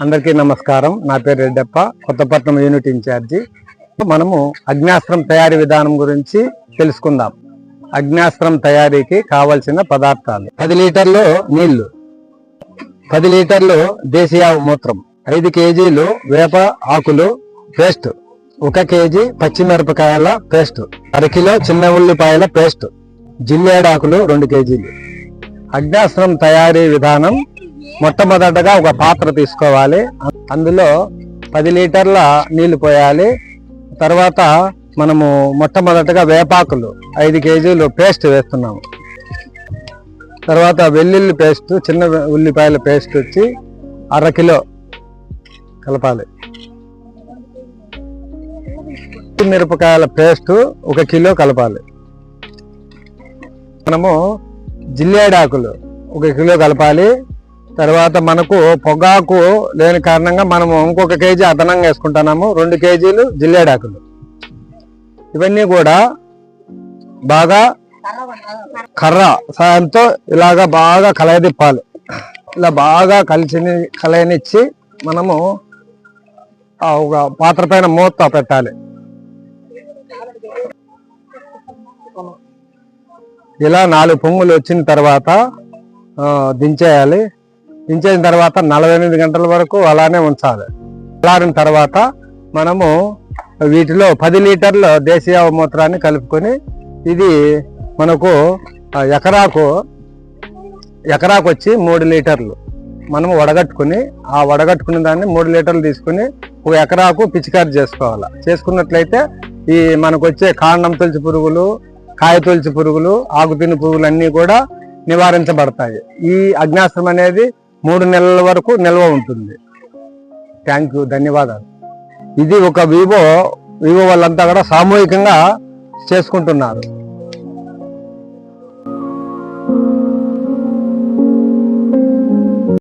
అందరికీ నమస్కారం. నా పేరు రెడ్డప్ప కొత్తపట్నం యూనిట్ ఇన్ఛార్జి. మనము అగ్నాస్త్రం తయారీ విధానం గురించి తెలుసుకుందాం. అగ్నాస్త్రం తయారీకి కావలసిన పదార్థాలు. పది లీటర్లు నీళ్ళు. పది లీటర్లు దేశీయ మూత్రం. ఐదు కేజీలు వేప ఆకులు పేస్ట్. ఒక కేజీ పచ్చిమిరపకాయల పేస్ట్. అరకిలో చిన్న ఉల్లిపాయల పేస్ట్. జిల్లేడాకులు రెండు కేజీలు. అగ్నాస్త్రం తయారీ విధానం మొట్టమొదటగా ఒక పాత్ర తీసుకోవాలి. అందులో పది లీటర్ల నీళ్ళు పోయాలి. తర్వాత మనము మొట్టమొదటగా వేపాకులు ఐదు కేజీలు పేస్ట్ వేస్తున్నాము. తర్వాత వెల్లుల్లి పేస్ట్ చిన్న ఉల్లిపాయల పేస్ట్ వచ్చి అర కిలో కలపాలి. మిరపకాయల పేస్ట్ ఒక కిలో కలపాలి. మనము జిల్లేడాకులు ఒక కిలో కలపాలి. తర్వాత మనకు పొగాకు లేని కారణంగా మనము ఇంకొక కేజీ అదనంగా వేసుకుంటున్నాము. రెండు కేజీలు జిల్లేడాకులు. ఇవన్నీ కూడా బాగా కర్ర సాయంతో ఇలాగా బాగా కలయదిప్పాలి. ఇలా బాగా కలిసి కలయనిచ్చి మనము ఆ ఒక పాత్ర పైన మూత పెట్టాలి. ఇలా నాలుగు పొంగులు వచ్చిన తర్వాత దించేయాలి. దించేసిన తర్వాత నలభై ఎనిమిది గంటల వరకు అలానే ఉంచాలి. చల్లారిన తర్వాత మనము వీటిలో పది లీటర్ల దేశీయ మూత్రాన్ని కలుపుకొని ఇది మనకు ఎకరాకు ఎకరాకు వచ్చి మూడు లీటర్లు మనము వడగట్టుకుని ఆ వడగట్టుకున్న దాన్ని మూడు లీటర్లు తీసుకుని ఒక ఎకరాకు పిచికారి చేసుకోవాలి. చేసుకున్నట్లయితే ఈ మనకు వచ్చే కాండం తొలిచి పురుగులు కాయ తొలిచి పురుగులు ఆకు తిని పురుగులు అన్నీ కూడా నివారించబడతాయి. ఈ అగ్నాస్త్రం అనేది మూడు నెలల వరకు నిల్వ ఉంటుంది. థ్యాంక్ యూ ధన్యవాదాలు. ఇది ఒక వివో వివో వాళ్ళంతా కూడా సామూహికంగా చేసుకుంటున్నారు.